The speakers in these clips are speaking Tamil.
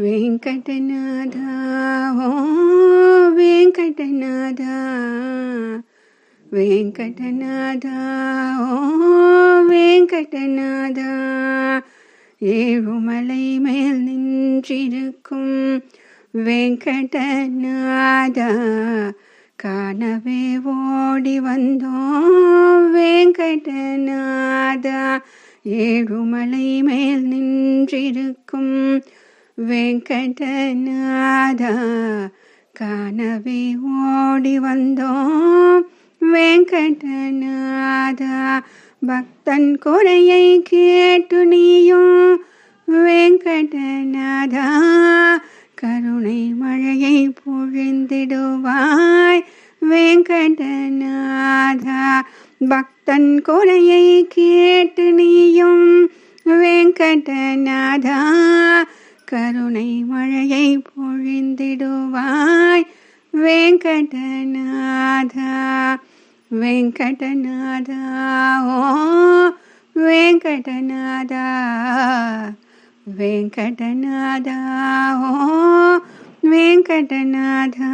வெங்கடநாதா ஓ வெங்கடநாதா. வெங்கடநாதா ஓ வெங்கடநாதா. ஏழுமலை மேல் நின்றிருக்கும் வெங்கடநாதா. காணவே ஓடி வந்தோம் வெங்கடநாதா. ஏழுமலை மேல் நின்றிருக்கும் வெங்கடநாதா கனவே ஓடி வந்தோம். வெங்கடநாதா பக்தன் குறையை கேட்டு நீயும். வெங்கடநாதா கருணை மழையை பொழிந்திடுவாய். வெங்கடநாதா பக்தன் குறையை கேட்டு நீயும். வெங்கடநாதா கருணை மழையை பொழிந்திடுவாய். வெங்கடநாதா வெங்கடநாதா ஓ வெங்கடநாதா வெங்கடநாதா ஓ வெங்கடநாதா.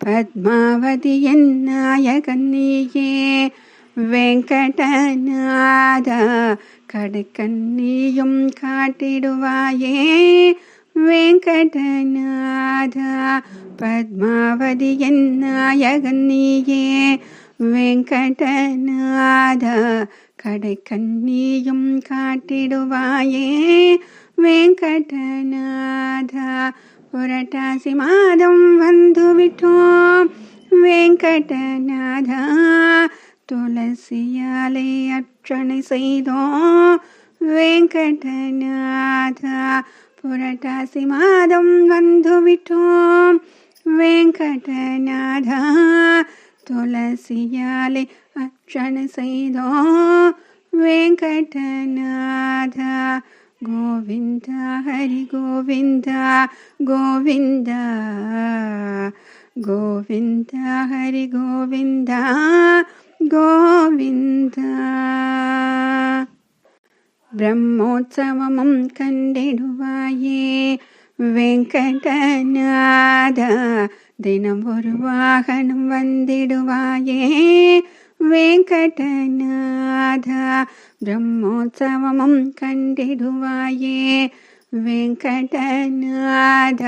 பத்மாவதியின் நாயகன் நீயே வெங்கடநாதா கடுக்கண்ணியும் காட்டிடுவாயே. வெங்கடநாதா பத்மாவதியின் நாயகன் நீயே. வெங்கடநாதா கடைக்கண்ணியும் காட்டிடுவாயே. வெங்கடநாதா புரட்டாசி மாதம் வந்துவிட்டோம். തുളസിയാലെ അക്ഷണ ചെയ്തോ ವೆಂಕಟನಾಥ ಪುರಟಾಸಿ ಮಾದಂ ಬಂದು ಬಿಟ್ಟು ವೆಂಕಟನಾಥ ತುಳಸಿಯಾಲೆ ಅಕ್ಷಣ ಸೈದೋ ವೆಂಕಟನಾಥ ಗೋವಿಂದ ಹರಿ ಗೋವಿಂದ ಗೋವಿಂದ ಗೋವಿಂದ ಹರಿ ಗೋವಿಂದ ഗോവിന്ദ. ബ്രഹ്മോത്സവമം കണ്ടിടുവായേ. വെങ്കടനാഥ ദിനം ഒരു വാഹനം വന്നിടുവായേ. വെങ്കടനാഥ ബ്രഹ്മോത്സവമം കണ്ടിടുവായേ. വെങ്കടനാഥ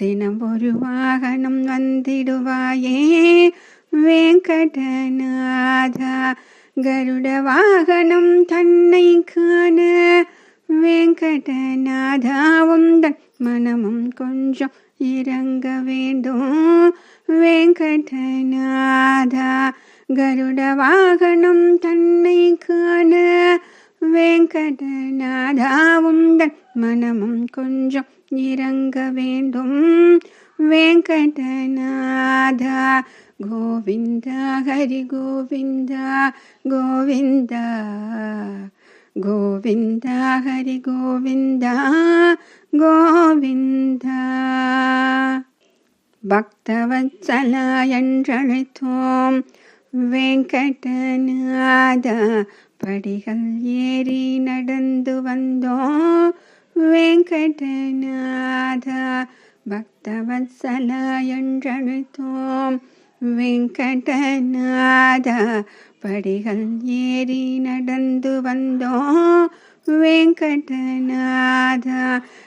ദിനം ഒരു വാഹനം വന്നിടുവായേ. வெங்கடநாத கருட வாகனம் தன்னை காண. வெங்கடநாதா தன் மனமும் கொஞ்சம் இறங்க வேண்டும். வெங்கடநாதா கருட வாகனம் தன்னை காண. வெங்கடநாதா உந்தன் மனமும் கொஞ்சம் இறங்க வேண்டும் வெங்கடநாதா கோவிந்தா ஹரி கோவிந்தா கோவிந்தா கோவிந்தா ஹரி கோவிந்தா கோவிந்தா பக்தவத்சல என்றழைத்தோம் வெங்கடநாத படிகள் ஏறி நடந்து வந்தோம் வெங்கடநாத. பக்தவத்சல என்றழைத்தோம் வெங்கடநாத. படிகள் ஏறி நடந்து வந்தோம் வெங்கடநாத.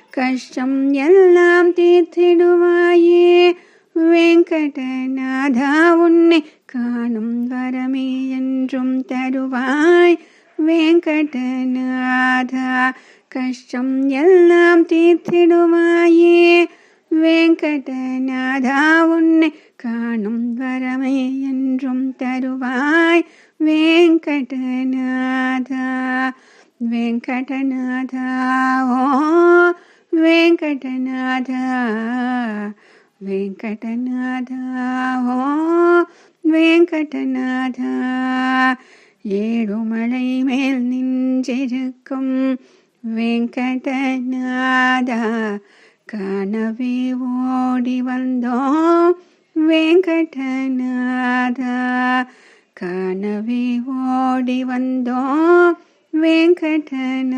கஷ்டம் எல்லாம் தீர்த்திடுவாயே வெங்கடநாதா உன்னை காணும் வரமே என்றும் தருவாய். வெங்கடநாதா கஷ்டம் எல்லாம் தீர்த்திடுவாயே. வெங்கடநாதா உன்னை காணும் வரமே என்றும் தருவாய். வெங்கடநாதா வெங்கடநாதா ஓ வெங்கடநாதா. வெங்கடநாதா ஓ வெங்கடநாதா ஏழுமலை மேல் நின்றிருக்கும் வெங்கடநாதா கனவே ஓடி வந்தோம் வெங்கடநாதா கனவே ஓடி வந்தோம் வெங்கடநாதா